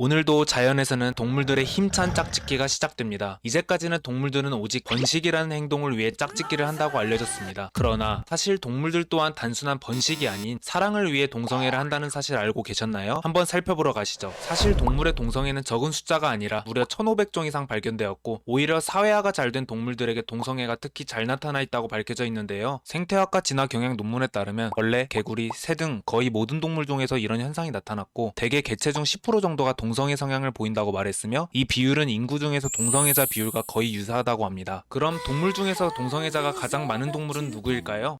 오늘도 자연에서는 동물들의 힘찬 짝짓기가 시작됩니다. 이제까지는 동물들은 오직 번식이라는 행동을 위해 짝짓기를 한다고 알려졌습니다. 그러나 사실 동물들 또한 단순한 번식이 아닌 사랑을 위해 동성애를 한다는 사실 알고 계셨나요? 한번 살펴보러 가시죠. 사실 동물의 동성애는 적은 숫자가 아니라 무려 1500종 이상 발견되었고 오히려 사회화가 잘 된 동물들에게 동성애가 특히 잘 나타나 있다고 밝혀져 있는데요. 생태학과 진화 경향 논문에 따르면 벌레, 개구리, 새 등 거의 모든 동물 중에서 이런 현상이 나타났고 대개 개체 중 10% 정도가 동 성애 성향을 보인다고 말했으며 이 비율은 인구 중에서 동성애자 비율과 거의 유사하다고 합니다. 그럼 동물 중에서 동성애자가 가장 많은 동물은 누구일까요?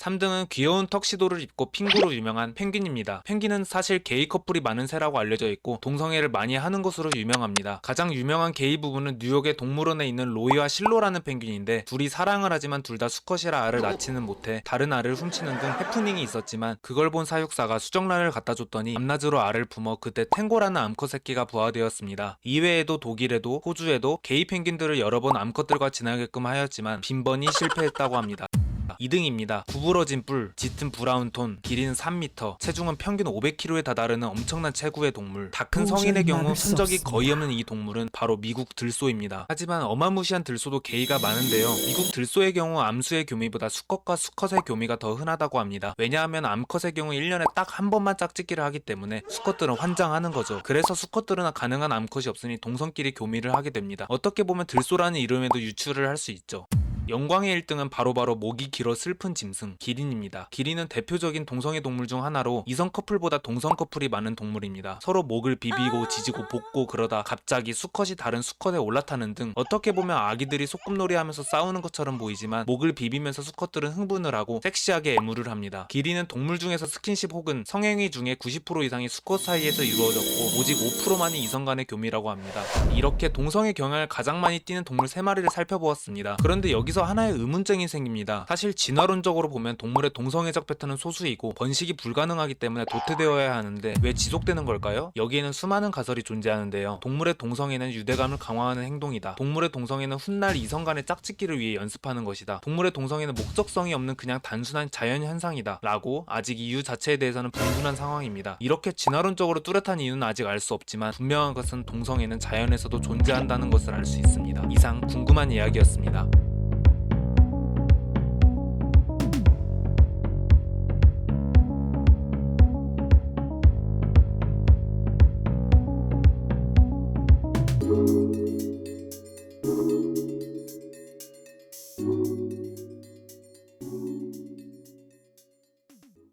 3등은 귀여운 턱시도를 입고 핑구로 유명한 펭귄입니다. 펭귄은 사실 게이 커플이 많은 새라고 알려져 있고 동성애를 많이 하는 것으로 유명합니다. 가장 유명한 게이 부분은 뉴욕의 동물원에 있는 로이와 실로라는 펭귄인데 둘이 사랑을 하지만 둘 다 수컷이라 알을 낳지는 못해 다른 알을 훔치는 등 해프닝이 있었지만 그걸 본 사육사가 수정란을 갖다 줬더니 밤낮으로 알을 품어 그때 탱고라는 암컷 새끼가 부화되었습니다. 이외에도 독일에도 호주에도 게이 펭귄들을 여러 번 암컷들과 지나게끔 하였지만 빈번히 실패했다고 합니다. 2등입니다. 구부러진 뿔, 짙은 브라운 톤, 길이는 3m, 체중은 평균 500kg에 다다르는 엄청난 체구의 동물. 다 큰 성인의 경우 흔적이. 거의 없는 이 동물은 바로 미국 들소입니다. 하지만 어마무시한 들소도 게이가 많은데요. 미국 들소의 경우 암수의 교미보다 수컷과 수컷의 교미가 더 흔하다고 합니다. 왜냐하면 암컷의 경우 1년에 딱 한 번만 짝짓기를 하기 때문에 수컷들은 환장하는 거죠. 그래서 수컷들은 가능한 암컷이 없으니 동성끼리 교미를 하게 됩니다. 어떻게 보면 들소라는 이름에도 유추를 할 수 있죠. 영광의 1등은 바로바로 목이 길어 슬픈 짐승 기린입니다. 기린은 대표적인 동성애 동물 중 하나로 이성 커플보다 동성 커플이 많은 동물입니다. 서로 목을 비비고 지지고 볶고 그러다 갑자기 수컷이 다른 수컷에 올라타는 등 어떻게 보면 아기들이 소꿉놀이 하면서 싸우는 것처럼 보이지만 목을 비비면서 수컷들은 흥분을 하고 섹시하게 애무를 합니다. 기린은 동물 중에서 스킨십 혹은 성행위 중에 90% 이상이 수컷 사이에서 이루어졌고 오직 5%만이 이성 간의 교미라고 합니다. 이렇게 동성애 경향을 가장 많이 띠는 동물 3마리를 살펴보았습니다. 그런데 여기서 하나의 의문점이 생깁니다. 사실 진화론적으로 보면 동물의 동성애적 패턴은 소수이고 번식이 불가능하기 때문에 도태되어야 하는데 왜 지속되는 걸까요? 여기에는 수많은 가설이 존재하는데요. 동물의 동성애는 유대감을 강화하는 행동이다. 동물의 동성애는 훗날 이성 간의 짝짓기를 위해 연습하는 것이다. 동물의 동성애는 목적성이 없는 그냥 단순한 자연 현상이다. 라고 아직 이유 자체에 대해서는 분분한 상황입니다. 이렇게 진화론적으로 뚜렷한 이유는 아직 알 수 없지만 분명한 것은 동성애는 자연에서도 존재한다는 것을 알 수 있습니다. 이상 궁금한 이야기였습니다.